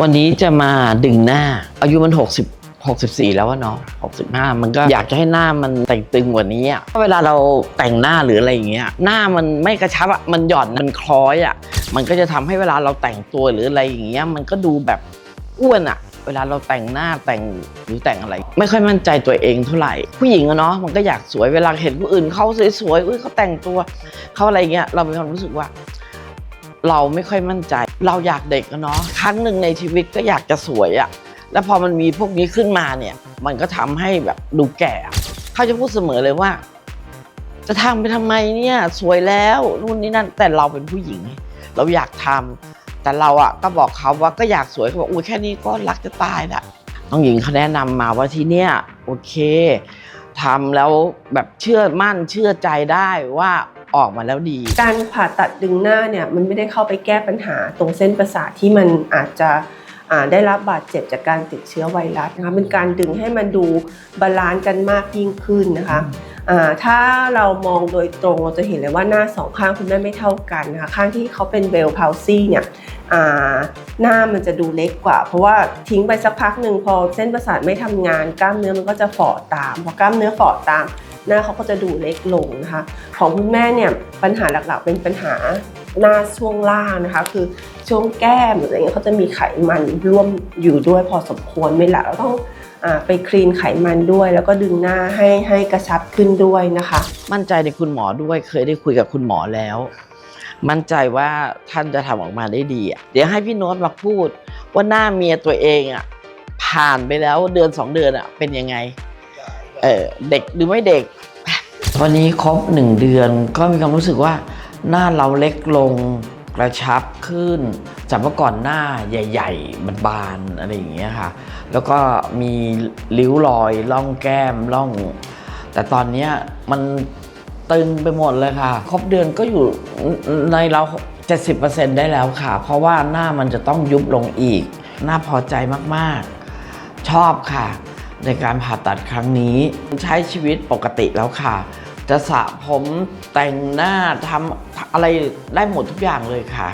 วันนี้จะมาดึงหน้า อายุมัน 60 64 แล้วอะเนาะ65 มันก็อยากจะให้หน้ามันแต่งตึงกว่านี้อะเวลาเราแต่งหน้าหรืออะไรอย่างเงี้ย หน้ามันไม่กระชับอะมันหย่อน มันคล้อยอะมันก็จะทำให้เวลาเราแต่งตัวหรืออะไรอย่างเงี้ย มันก็ดูแบบอ้วนอะเวลาเราแต่งหน้าแต่งหรือแต่งอะไร ไม่ค่อยมั่นใจตัวเองเท่าไหร่ ผู้หญิงอะเนาะมันก็อยากสวยเวลาเห็นผู้อื่นเขาสวยๆอุ้ยเขาแต่งตัวเขาอะไรเงี้ยเรามีความรู้สึกว่า เราไม่ค่อยมั่นใจ เราอยากเด็กเนาะครั้งหนึ่งในชีวิตก็อยากจะสวยอะแล้วพอมันมีพวกนี้ขึ้นมาเนี่ย มันก็ทำให้แบบดูแก่เขาจะพูดเสมอเลยว่า จะทำไปทำไมเนี่ยสวยแล้วนู่นนี่นั่น แต่เราเป็นผู้หญิง เราอยากทำแต่เราอะก็บอกเขาว่าก็อยากสวยเขาบอกอุ้ยแค่นี้ก็รักจะตายละน้องหญิงเขาแนะนำมาว่าที่เนี่ยโอเคทำแล้วแบบเชื่อมั่นเชื่อใจได้ว่า ออกมาแล้วดี การผ่าตัดดึงหน้าเนี่ยมันไม่ได้เข้าไปแก้ปัญหาตรงเส้นประสาทที่มันอาจจะได้รับบาดเจ็บจากการติดเชื้อไวรัสนะคะเป็นการดึงให้มันดูบาลานซ์กันมากยิ่งขึ้นนะคะถ้าเรามองโดยตรงเราจะเห็นเลยว่าหน้าสองข้างคุณแม่ไม่เท่ากันนะคะข้างที่เขาเป็นเบลพาวซี่เนี่ย หน้ามันจะดูเล็กกว่า เพราะว่าทิ้งไปสักพักหนึ่งพอเส้นประสาทไม่ทำงาน กล้ามเนื้อมันก็จะฝ่อตามพอกล้ามเนื้อฝ่อตามหน้าเขาก็จะดูเล็กลงนะคะ ของคุณแม่เนี่ยปัญหาหลักๆ เป็นปัญหาหน้าช่วงล่างนะคะ คือช่วงแก้มหรืออะไรเงี้ยเขาจะมีไขมันร่วมอยู่ด้วยพอสมควรเวลาเราต้องอไปคลีนไขมันด้วย แล้วก็ดึงหน้าให้ให้กระชับขึ้นด้วยนะคะ มั่นใจในคุณหมอด้วยเคยได้คุยกับคุณหมอแล้ว มั่นใจว่าท่านจะทำออกมาได้ดีอะเดี๋ยวให้พี่โน้ตมาพูด ว่าหน้าเมียตัวเองอะผ่านไปแล้วเดือนสองเดือนอะเป็นยังไงเออเด็กหรือไม่เด็กวันนี้ครบหนึ่งเดือนก็มีความรู้สึกว่าหน้าเราเล็กลงกระชับขึ้นจากเมื่อก่อนหน้าใหญ่ๆบานๆอะไรอย่างเงี้ยค่ะ แล้วก็มีริ้วรอยร่องแก้มร่อง แต่ตอนเนี้ยมัน ตึงไปหมดเลยค่ะ ครบเดือนก็อยู่ในเรา 70%ได้แล้วค่ะ เพราะว่าหน้ามันจะต้องยุบลงอีก น่าพอใจมากๆ ชอบค่ะ ในการผ่าตัดครั้งนี้ ใช้ชีวิตปกติแล้วค่ะ จะสระผมแต่งหน้าทำอะไรได้หมดทุกอย่างเลยค่ะ